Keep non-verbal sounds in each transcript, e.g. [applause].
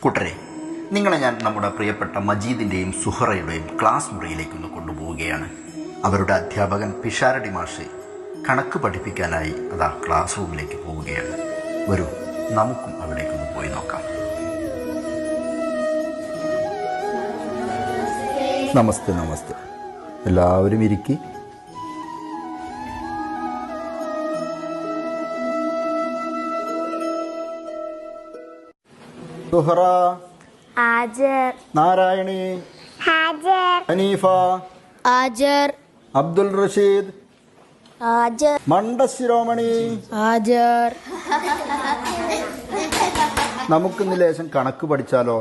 കൂട്ടരെ നിങ്ങളെ ഞാൻ നമ്മുടെ പ്രിയപ്പെട്ട മജീദിന്റെയും സുഹറയുടെയും ക്ലാസ് മുറിയിലേക്ക് ഒന്ന് കൊണ്ടുപോവുകയാണ്. അവരുടെ അധ്യാപകൻ പിഷാരടി മാഷ് കണക്ക് പഠിപ്പിക്കാനായി അതാ ക്ലാസ് റൂമിലേക്ക് പോവുകയാണ്. വരൂ നമുക്കും അവിടേക്കൊന്ന് പോയി നോക്കാം. നമസ്തേ നമസ്തേ. എല്ലാവരും ഇരിക്കി. സുഹറ ആജർ നാരായണി ഹാജർ. ഹനീഫ ആജർ അബ്ദുൽ റഷീദ് ആജർ മണ്ടശിരോമണി ആജർ നമുക്കിന്ന് ലേശം കണക്ക് പഠിച്ചാലോ?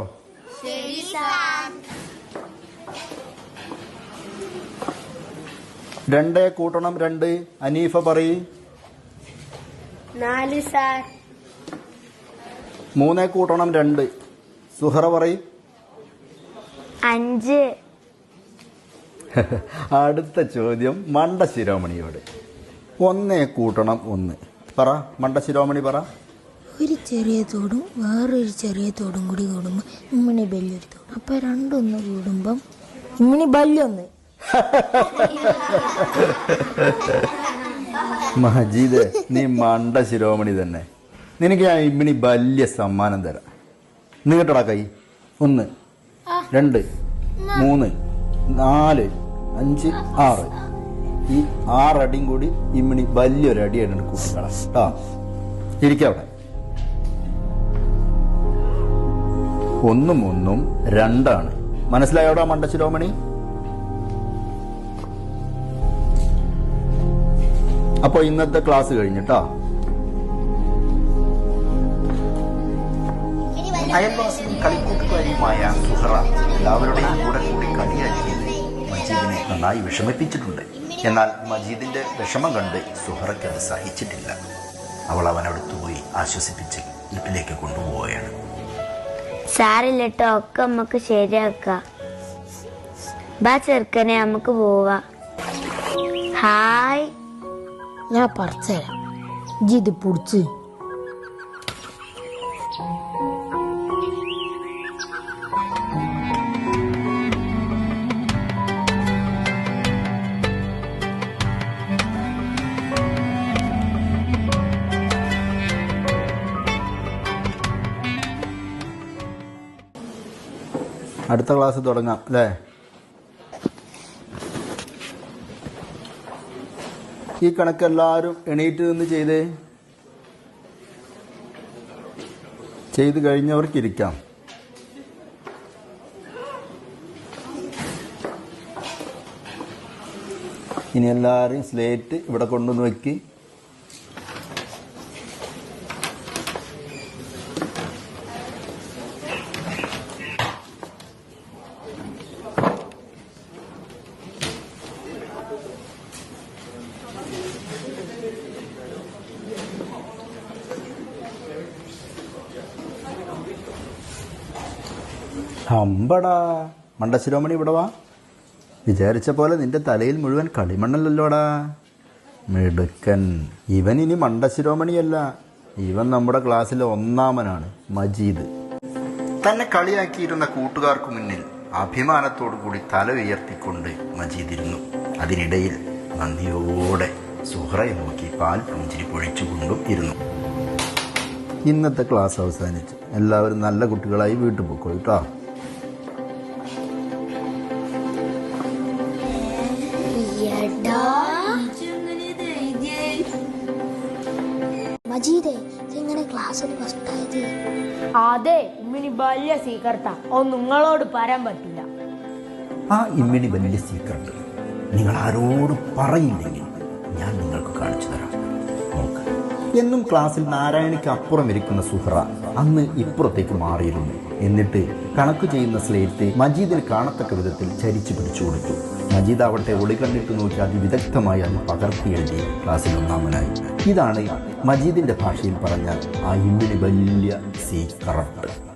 രണ്ടേ കൂട്ടണം രണ്ട്. അനീഫ പറയ്. നാല് സാർ. മൂന്നേ കൂട്ടണം രണ്ട്. സുഹറ പറയും. അഞ്ച്. [laughs] അടുത്ത ചോദ്യം മണ്ട ശിരോമണിയോട്. ഒന്നേ കൂട്ടണം ഒന്ന്. പറ മണ്ട ശിരോമണി പറ. ഒരു ചെറിയ തോടും വേറൊരു ചെറിയ തോടും കൂടി കൂടുമ്പോൾ ഇമ്മിണി ബല്യൊരു തോടും. അപ്പൊ രണ്ടൊന്ന് കൂടുമ്പം ഇമ്മിണി ബല്യൊന്ന് മജീദ് നീ മണ്ട ശിരോമണി തന്നെ. നിനക്ക് ഞാൻ ഇമ്മിണി വലിയ സമ്മാനം തരാം. നീ കേട്ടോടാ കൈ? ഒന്ന് രണ്ട് മൂന്ന് നാല് അഞ്ച് ആറ്. ഈ ആറടിയും കൂടി ഇമ്മിണി വലിയൊരു അടിയായിട്ട് കൂട്ടിക്കളാം. കേട്ടോ ഇരിക്കവിടെ. ഒന്നും ഒന്നും രണ്ടാണ്. മനസ്സിലായോടാ മണ്ട ശിരോമണി അപ്പോൾ ഇന്നത്തെ ക്ലാസ് കഴിഞ്ഞിട്ടാ അയൽവാസിയും കളിക്കൂട്ടുകാരിയുമായ സുഹറ എല്ലാവരുടെയും കൂടെ കൂടി കളിയാക്കിയത് മജീദിനെ നന്നായി വിഷമിപ്പിച്ചിട്ടുണ്ട്. എന്നാൽ മജീദിന്റെ വിഷമം കണ്ട് സുഹറയ്ക്ക് അത് സഹിച്ചിട്ടില്ല. അവൾ അവനടുത്ത് പോയി ആശ്വസിപ്പിച്ച് വീട്ടിലേക്ക് കൊണ്ടുപോവുകയാണ്. സാറില്ലട്ടോ ഒക്കെ നമുക്ക് ശരിയാക്കാം. ബാ ചെറുക്കനെ നമുക്ക് പോവാ. ഹായ്. ഞാൻ പറിച്ചുതരാം ഇത് പൊടിച്ച്. അടുത്ത ക്ലാസ് തുടങ്ങാം അല്ലേ? ഈ കണക്ക് എല്ലാവരും എണീറ്റ് നിന്ന് ചെയ്തേ? ചെയ്ത് കഴിഞ്ഞവർക്ക് ഇരിക്കാം ഇനി എല്ലാവരും സ്ലേറ്റ് ഇവിടെ കൊണ്ടുവന്ന് വെക്ക്. അമ്പടാ മണ്ടശിരോമണി ഇവിടെ വാ. വിചാരിച്ച പോലെ നിന്റെ തലയിൽ മുഴുവൻ കളിമണ്ണല്ലല്ലോടാ. മിടുക്കൻ. ഇവൻ ഇനി മണ്ടശിരോമണിയല്ല ഇവൻ നമ്മുടെ ക്ലാസ്സിലെ ഒന്നാമനാണ് മജീദ്. തന്നെ കളിയാക്കിയിരുന്ന കൂട്ടുകാർക്ക് മുന്നിൽ അഭിമാനത്തോടു കൂടി തല ഉയർത്തിക്കൊണ്ട് മജീദ് ഇരുന്നു അതിനിടയിൽ നന്ദിയോടെ സുഹറയെ നോക്കി പാൽ പുഞ്ചിരി പൊഴിച്ചുകൊണ്ടും ഇരുന്നു. ഇന്നത്തെ ക്ലാസ് അവസാനിച്ചു. എല്ലാവരും നല്ല കുട്ടികളായി വീട്ടിൽ പോയിക്കോ മജീദേ എങ്ങനെ ക്ലാസ്സിൽ ഫസ്റ്റ് ആയത്? അതെ ഇമ്മിനി വലിയ സീക്രട്ടാ അത് നിങ്ങളോട് പറയാൻ പറ്റില്ല. ആ ഇമ്മിണി വലിയ സീക്രട്ട് നിങ്ങൾ ആരോടും പറയില്ലെങ്കിൽ ഞാൻ നിങ്ങൾക്ക് കാണിച്ചു തരാം. നോക്ക്. എന്നും ക്ലാസ്സിൽ നാരായണിക്ക് അപ്പുറം ഇരിക്കുന്ന സുഹറ അന്ന് ഇപ്പുറത്തേക്ക് മാറിയിരുന്നു. എന്നിട്ട് കണക്ക് ചെയ്യുന്ന സ്ലേറ്റ് മജീദിന് കാണത്തക്ക വിധത്തിൽ ചരിച്ചു പിടിച്ചു കൊടുത്തു. മജീദ് ആവട്ടെ ഒളി കണ്ടിട്ട് നോക്കി അതിവിദഗ്ധമായി അന്ന് പകർത്തി എഴുതി ക്ലാസ്സിൽ ഒന്നാമനായി. ഇതാണ് മജീദിന്റെ ഭാഷയിൽ പറഞ്ഞാൽ ആ ഇമ്മിണി വലിയ സീക്രട്ട്